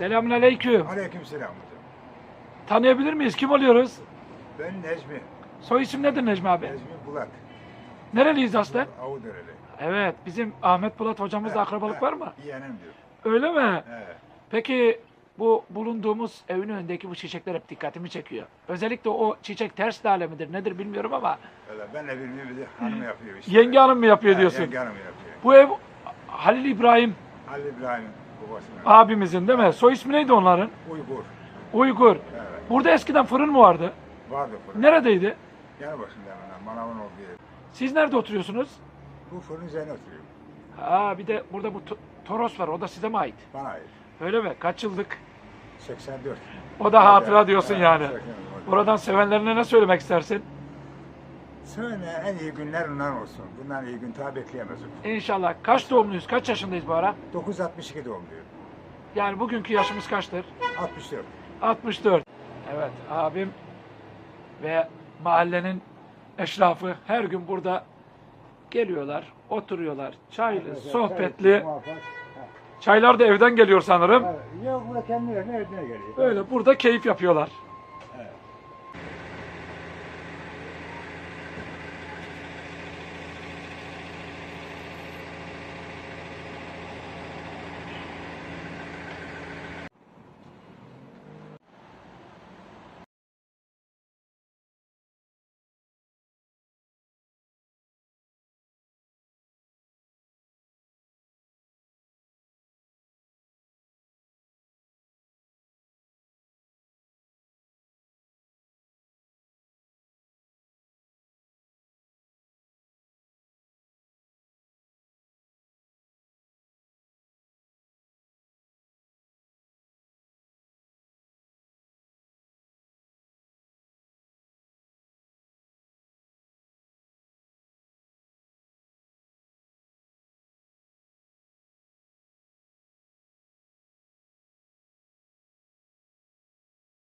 Selamun aleyküm. Aleykümselam hocam. Tanıyabilir miyiz? Kim oluyoruz? Ben Necmi. Soy isim nedir Necmi abi? Necmi Bulat. Nereliyiz aslen? Avudereli. Evet, bizim Ahmet Bulat hocamızla akrabalık var mı? Yeğenim diyor. Öyle mi? He. Peki bu bulunduğumuz evin önündeki bu çiçekler hep dikkatimi çekiyor. Özellikle o çiçek ters lale midir nedir bilmiyorum ama Öyle ben de bilmiyorum bir de hanım yapıyor işte. yenge hanım mı yapıyor He, diyorsun? Yenge hanım yapıyor. Bu ev Halil İbrahim Halil İbrahim babasının. abimizin değil mi? Soy ismi neydi onların? Uygur. Uygur. Evet. Burada eskiden fırın mı vardı? Vardı fırın. Neredeydi? Yanı başında hemen manavın olduğu yer. Siz nerede oturuyorsunuz? Bu fırın üzerine oturuyor. Ha bir de burada bu to- Toros var. O da size mi ait? Bana ait. Öyle mi? Kaç yıllık? 84. O da hatıra diyorsun yani. 84. Buradan sevenlerine ne söylemek istersin? Söyle en iyi günler bunlar olsun. Bundan iyi gün tabi bekleyemezim. İnşallah. Kaç doğumluyuz? Kaç yaşındayız bu ara? 962 doğumluyum. Yani bugünkü yaşımız kaçtır? 64. 64. Evet abim ve mahallenin eşrafı her gün burada geliyorlar, oturuyorlar. Çaylı, sohbetli. Çaylar da evden geliyor sanırım. Yok bu da kendine nereden geliyor? Böyle burada keyif yapıyorlar.